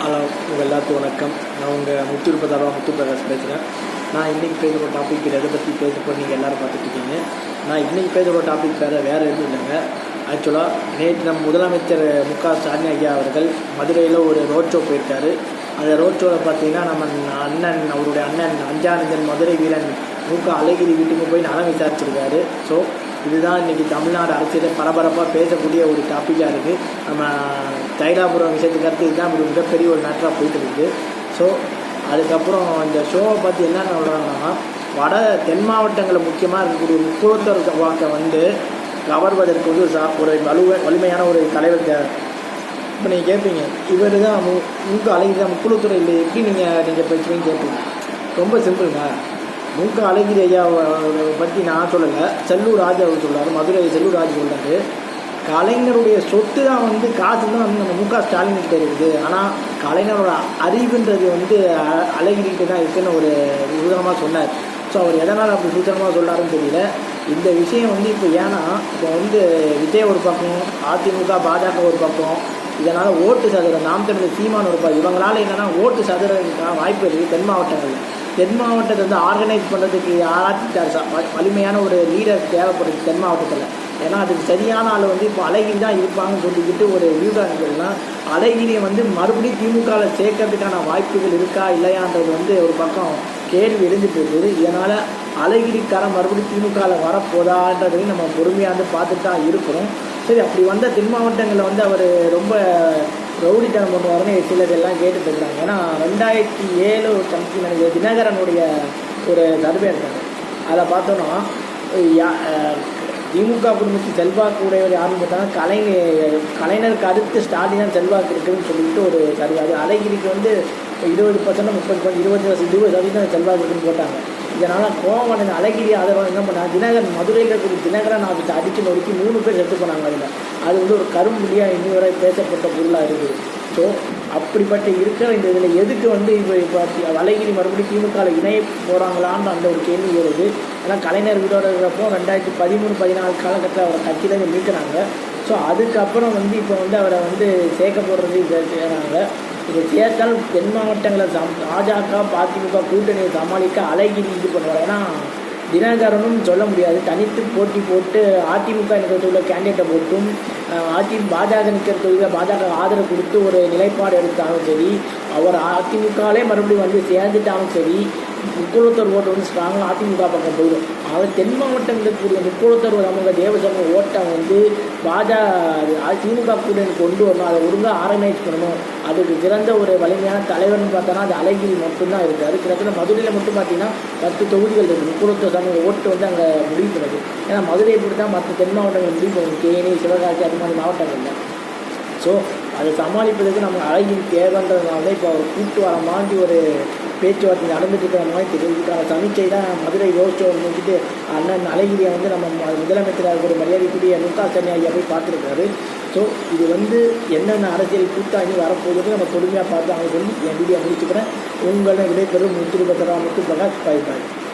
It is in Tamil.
ஹலோ உங்கள் எல்லாத்துக்கும் வணக்கம். நான் உங்கள் முத்துருப்பதாரா முத்து பிரகாஷ் பேசுகிறேன் நான் இன்றைக்கி பேசுகிற டாபிக் எதை பற்றி பேச நீங்கள் எல்லோரும் பார்த்துட்ருக்கீங்க நான் இன்றைக்கி பேசுகிற டாபிக் வேறு வேறு எதுவும் இல்லைங்க. ஆக்சுவலாக நேற்று நம் முதலமைச்சர் மு க ஸ்டாலின் ஐயா அவர்கள் மதுரையில் ஒரு ரோட் ஷோ போயிருக்காரு. அந்த ரோட் ஷோவில் பார்த்தீங்கன்னா நம்ம அண்ணன் அவருடைய அண்ணன் அஞ்சானந்தன் மதுரை வீரன் மு க அழகிரி வீட்டுக்கு போய் நலம் விசாரிச்சிருக்காரு. ஸோ இதுதான் இன்றைக்கி தமிழ்நாடு அரசியலில் பரபரப்பாக பேசக்கூடிய ஒரு டாப்பிக்காக இருக்குது நம்ம தைலாபுரம் விஷயத்துக்கு அடுத்து இதுதான் ஒரு மிகப்பெரிய ஒரு மேட்டராக போயிட்டு இருக்குது ஸோ அதுக்கப்புறம் இந்த ஷோவை பார்த்து என்ன சொல்கிறாங்கன்னா வட தென் மாவட்டங்களில் முக்கியமாக இருக்கக்கூடிய முக்கியத்துவ வாக்கை வந்து கவர்வதற்கு வந்து சா- ஒரு வலுவ வலிமையான ஒரு தலைவர் தேவை. இப்போ நீங்கள் கேட்பீங்க இவர் தான் மு முக்கு அழகிரி தான் இல்லை. எப்படி நீங்கள் நீங்கள் பேசுவீங்கன்னு கேட்பீங்க ரொம்ப சிம்பிளுங்க முக அழகிரி ஐயா பற்றி நான் சொல்லலை. செல்லூர் ராஜா அவர் சொல்கிறார் மதுரை செல்லூர் ராஜா சொல்கிறார் கலைஞருடைய சொத்து தான் வந்து காசு தான் வந்து நம்ம முக ஸ்டாலின் கிட்ட இருக்குது. ஆனால் கலைஞரோட அறிவுன்றது வந்து அ- தான் இருக்குன்னு ஒரு உதாரணமாக சொன்னார். ஸோ அவர் எதனால் அப்படி சூத்திரமாக சொல்கிறாருன்னு தெரியல. இந்த விஷயம் வந்து இப்போ ஏன்னா இப்போ வந்து விஜய் ஒரு பக்கம் அதிமுக பாஜக ஒரு பக்கம் இதனால் ஓட்டு சதுரம் நாம் தெரிஞ்ச சீமான் ஒரு பக்கம் இவங்களால என்னென்னா ஓட்டு சதுரத்துக்கான வாய்ப்பு இருக்குது தென் மாவட்டங்களில். தென் மாவட்டத்தை வந்து ஆர்கனைஸ் பண்ணுறதுக்கு யாராச்சும் வலிமையான ஒரு லீடர் தேவைப்படுது தென் மாவட்டத்தில். ஏன்னா அதுக்கு சரியான ஆள் வந்து இப்போ அழகிரி தான் இருப்பாங்கன்னு சொல்லிக்கிட்டு ஒரு வியூகாரங்கள்னா அழகிரியை வந்து மறுபடியும் திமுகவில் சேர்க்கறதுக்கான வாய்ப்புகள் இருக்கா இல்லையான்றது வந்து ஒரு பக்கம் கேள்வி எழுந்துட்டு இருக்குது. இதனால் அழகிரிக்காரன் மறுபடியும் திமுகவில் வரப்போதான்றதையும் நம்ம பொறுமையாக வந்து பார்த்துட்டு தான் இருக்கிறோம். சரி அப்படி வந்த தென் மாவட்டங்களில் வந்து அவர் ரொம்ப ரவுடித்தனம் பண்ணுவாருன்னு சிலர் எல்லாம் கேட்டுட்டு இருக்கிறாங்க ஏன்னா ரெண்டாயிரத்தி ஏழு சம்திங் நினைக்கிற தினகரனுடைய ஒரு சர்வே எடுத்தாங்க அதை பார்த்தோன்னா யா- திமுக குடும்பத்தில் செல்வாக்கு உடையவர் யாருன்னு பார்த்தாங்கன்னா கலைஞர் கலைஞருக்கு அடுத்து ஸ்டாலின் தான் செல்வாக்கு இருக்குதுன்னு சொல்லிட்டு ஒரு சர்வே அது அழகிரிக்கு வந்து இருபது பர்சன்ட் முப்பது பர்சன்ட் இருபது வருஷம் இருபது சதவீதம் செல்வாக்கு இருக்குன்னு போட்டாங்க. இதனால் கோவம் அடைந்த அழகிரி ஆதரவாக என்ன பண்ணாங்க தினகரன் மதுரையில் இருக்கிற தினகரன் ஆஃபீஸ் அடித்து நொறுக்கி மூணு பேர் செத்து போனாங்க அதில். அது வந்து ஒரு கரும்புலியாக இன்னி வரை பேசப்பட்ட பொருளாக இருக்குது. ஸோ அப்படிப்பட்ட இருக்கிற இந்த இதில் எதுக்கு வந்து இப்போ இப்போ அழகிரி மறுபடியும் திமுகவில் இணைய போகிறாங்களான்னு அந்த ஒரு கேள்வி வருது. ஏன்னா கலைஞர் வீடோட இருக்கிறப்போ ரெண்டாயிரத்தி பதிமூணு பதினாலு காலகட்டத்தில் அவரை கட்சியிலேருந்து நிற்கிறாங்க ஸோ அதுக்கப்புறம் வந்து இப்போ வந்து அவரை வந்து சேர்க்க போடுறது இதை செய்கிறாங்க இது சேர்த்தால் தென் மாவட்டங்களை சம் பாஜக அதிமுக கூட்டணியை சமாளிக்க அழகிரி இது பண்ணுவார். ஏன்னா தினகரனும் சொல்ல முடியாது. தனித்து போட்டி போட்டு அதிமுக நிற்கிறதுள்ள கேண்டிடேட்டை போட்டும் அதி பாஜக நிற்கிறதுல பாஜக ஆதரவு கொடுத்து ஒரு நிலைப்பாடு எடுத்தாலும் சரி அவர் அதிமுகவிலே மறுபடியும் வந்து சேர்ந்துட்டாலும் சரி முக்குளத்தூர் ஓட்டு வந்து ஸ்ட்ராங்காக அதிமுக பக்கம் போயிடும். அவர் தென் மாவட்டங்களில் கூடிய முக்குளத்தூர் சமூக தேவசமூக ஓட்டை வந்து பாஜக திமுக கூட்டணி கொண்டு வரணும். அதை ஒழுங்காக ஆர்கனைஸ் பண்ணணும். அதுக்கு சிறந்த ஒரு வலிமையான தலைவர்னு பார்த்தோன்னா அது அழகிரி மட்டும்தான் இருக்குது கிட்டத்தட்ட மதுரையில் மட்டும் பார்த்தீங்கன்னா பத்து தொகுதிகள் இருக்குது முக்குளத்தூர் சமூக ஓட்டு வந்து அங்கே முடிவு பண்ணுது. ஏன்னா மதுரையை இப்படி தான் மற்ற தென் மாவட்டங்கள் முடிவு பண்ணுது. தேனி சிவகாசி அது மாதிரி மாவட்டங்கள் ஸோ அதை சமாளிப்பதற்கு நம்ம அழகிரி தேவைன்றதுனால இப்போ அவர் கூட்டு வர மாதிரி ஒரு பேச்சுவார்த்தை நடந்துட்டு இருக்கிற மாதிரி தெரியுது. இதுக்கான தான் மதுரை ரோஷோ முடிச்சுட்டு அண்ணன் அழகிரியை வந்து நம்ம ம- முதலமைச்சராக ஒரு மரியாதைக்குரிய முக ஸ்டாலின் ஐயா போய் பார்த்துருக்காரு. ஸோ இது வந்து என்னென்ன அரசியல் கூட்டாணி வரப்போகுது நம்ம பொறுமையாக பார்த்து அவங்க சொல்லி என் வீடியோ முடிச்சுக்கிறேன். உங்களை விடைபெறும் முத்துருபத்தரா முத்து பிரகாஷ். பாய் பாய்